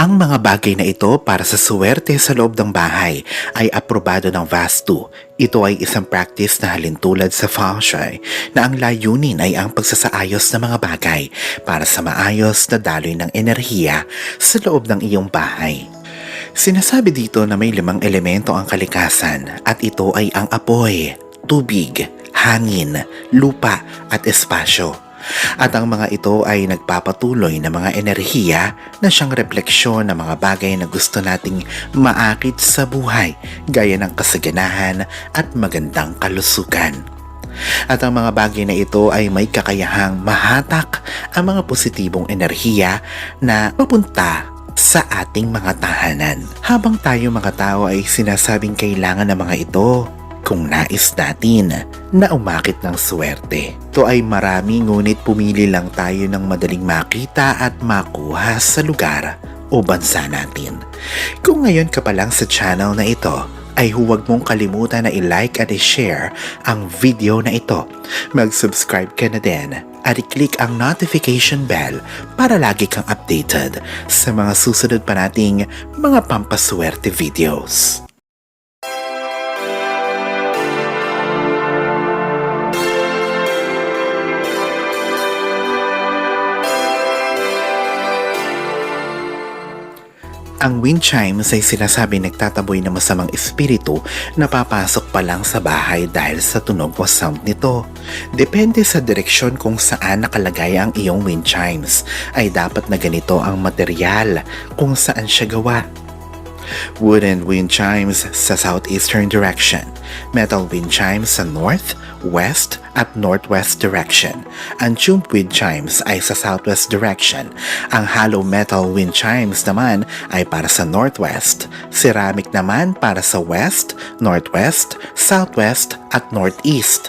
Ang mga bagay na ito para sa suwerte sa loob ng bahay ay aprobado ng Vastu. Ito ay isang practice na halintulad sa feng shui na ang layunin ay ang pagsasaayos ng mga bagay para sa maayos na daloy ng enerhiya sa loob ng iyong bahay. Sinasabi dito na may limang elemento ang kalikasan at ito ay ang apoy, tubig, hangin, lupa at espasyo. At ang mga ito ay nagpapatuloy na mga enerhiya na siyang refleksyon ng mga bagay na gusto nating maakit sa buhay gaya ng kasaganahan at magandang kalusugan. At ang mga bagay na ito ay may kakayahang mahatak ang mga positibong enerhiya na papunta sa ating mga tahanan. Habang tayo mga tao ay sinasabing kailangan ng mga ito kung nais natin na umakit ng swerte. Ito ay marami ngunit pumili lang tayo ng madaling makita at makuha sa lugar o bansa natin. Kung ngayon ka pa lang sa channel na ito, ay huwag mong kalimutan na i-like at i-share ang video na ito. Mag-subscribe ka na din at i-click ang notification bell para lagi kang updated sa mga susunod pa nating mga pampaswerte videos. Ang wind chimes ay sinasabi nagtataboy ng masamang espiritu na papasok pa lang sa bahay dahil sa tunog o sound nito. Depende sa direksyon kung saan nakalagay ang iyong wind chimes ay dapat na ganito ang material kung saan siya gawa. Wooden wind chimes sa southeastern direction, metal wind chimes sa north, west at northwest direction. Ang tube wind chimes ay sa southwest direction. Ang hollow metal wind chimes naman ay para sa northwest. Ceramic naman para sa west, northwest, southwest at northeast.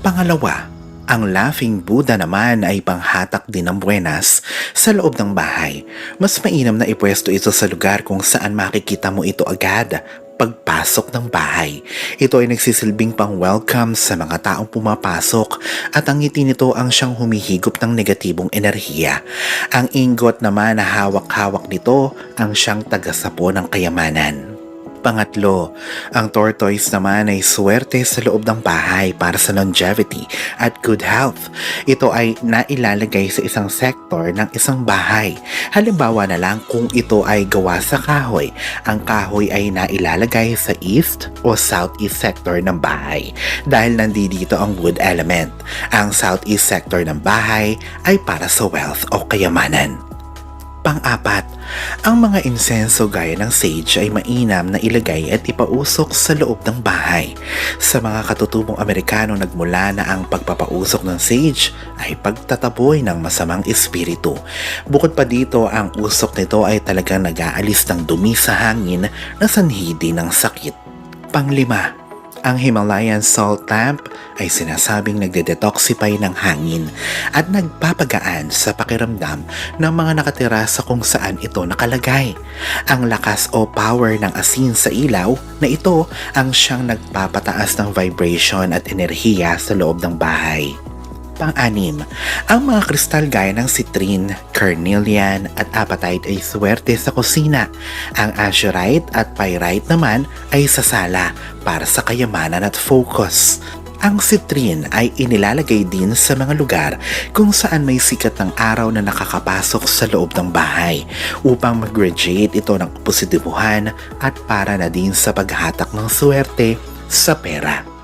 Pangalawa, ang Laughing Buddha naman ay panghatak din ng buenas sa loob ng bahay. Mas mainam na ipwesto ito sa lugar kung saan makikita mo ito agad pagpasok ng bahay. Ito ay nagsisilbing pang welcome sa mga taong pumapasok at ang ngiti nito ang siyang humihigop ng negatibong enerhiya. Ang ingot naman na hawak-hawak nito ang siyang tagasapo ng kayamanan. Pangatlo, ang tortoise naman ay swerte sa loob ng bahay para sa longevity at good health. Ito ay nailalagay sa isang sektor ng isang bahay. Halimbawa na lang kung ito ay gawa sa kahoy. Ang kahoy ay nailalagay sa east o southeast sector ng bahay dahil nandito ang wood element. Ang southeast sector ng bahay ay para sa wealth o kayamanan. Pang-apat, ang mga insenso gaya ng sage ay mainam na ilagay at ipausok sa loob ng bahay. Sa mga katutubong Amerikano nagmula na ang pagpapausok ng sage ay pagtataboy ng masamang espiritu. Bukod pa dito, ang usok nito ay talagang nag-aalis ng dumi sa hangin na sanhi din ng sakit. Panglima, ang Himalayan salt lamp ay sinasabing nagde-detoxify ng hangin at nagpapagaan sa pakiramdam ng mga nakatira sa kung saan ito nakalagay. Ang lakas o power ng asin sa ilaw na ito ang siyang nagpapataas ng vibration at enerhiya sa loob ng bahay. Pang-anim, ang mga kristal gaya ng citrine, carnelian at apatite ay swerte sa kusina. Ang azurite at pyrite naman ay sa sala para sa kayamanan at focus. Ang citrine ay inilalagay din sa mga lugar kung saan may sikat ng araw na nakakapasok sa loob ng bahay upang mag-radiate ito ng positibuhan at para na din sa paghatak ng swerte sa pera.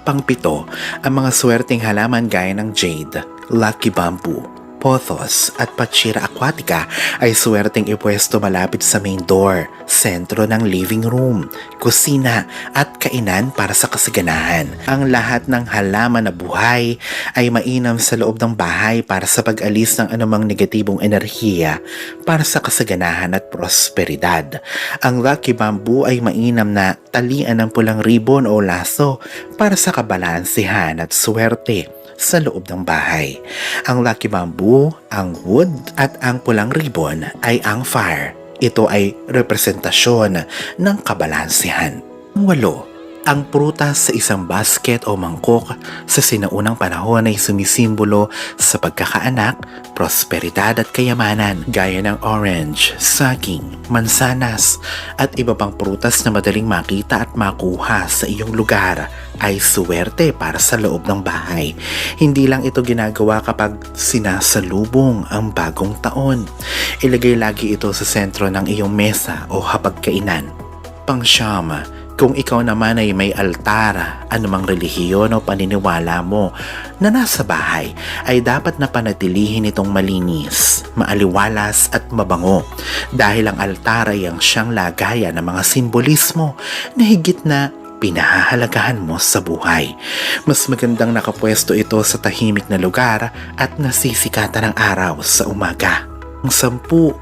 Pangpito, ang mga swerteng halaman gaya ng jade, lucky bamboo, pothos at pachira aquatica ay swerteng ipwesto malapit sa main door, sentro ng living room, kusina at kainan para sa kasaganahan. Ang lahat ng halaman na buhay ay mainam sa loob ng bahay para sa pag-alis ng anumang negatibong enerhiya para sa kasaganahan at prosperidad. Ang lucky bamboo ay mainam na talian ng pulang ribbon o laso para sa kabalansihan at swerte sa loob ng bahay. Ang lucky bamboo, ang wood at ang pulang ribbon ay ang fire. Ito ay representasyon ng kabalansihan. Ang walo, Ang prutas sa isang basket o mangkok sa sinaunang panahon ay sumisimbolo sa pagkakaanak, prosperidad at kayamanan gaya ng orange, saging, mansanas at iba pang prutas na madaling makita at makuha sa iyong lugar ay suwerte para sa loob ng bahay. Hindi lang ito ginagawa kapag sinasalubong ang bagong taon. Ilagay lagi ito sa sentro ng iyong mesa o hapagkainan. Pangsyam, kung ikaw naman ay may altar, anumang relihiyon o paniniwala mo na nasa bahay, ay dapat na panatilihin itong malinis, maaliwalas at mabango dahil ang altar ay ang siyang lagayan ng mga simbolismo na higit na pinahahalagahan mo sa buhay. Mas magandang nakapwesto ito sa tahimik na lugar at nasisikatan ng araw sa umaga. Ang sampu,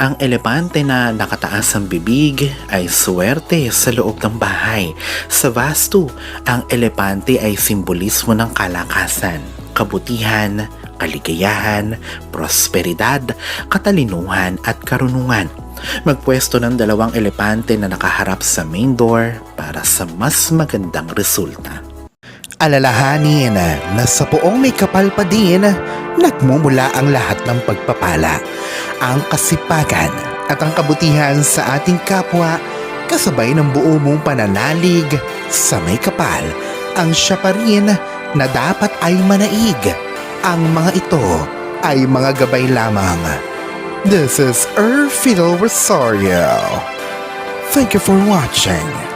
ang elepante na nakataas ang bibig ay swerte sa loob ng bahay. Sa vastu, ang elepante ay simbolismo ng kalakasan, kabutihan, kaligayahan, prosperidad, katalinuhan at karunungan. Magpwesto ng dalawang elepante na nakaharap sa main door para sa mas magandang resulta. Alalahanin na sa poong may kapal pa din, nagmumula ang lahat ng pagpapala, ang kasipagan at ang kabutihan sa ating kapwa kasabay ng buo mong pananalig sa may kapal ang siya pa rin na dapat ay manaig. Ang mga ito ay mga gabay lamang. This is Erfidel Rosario. Thank you for watching.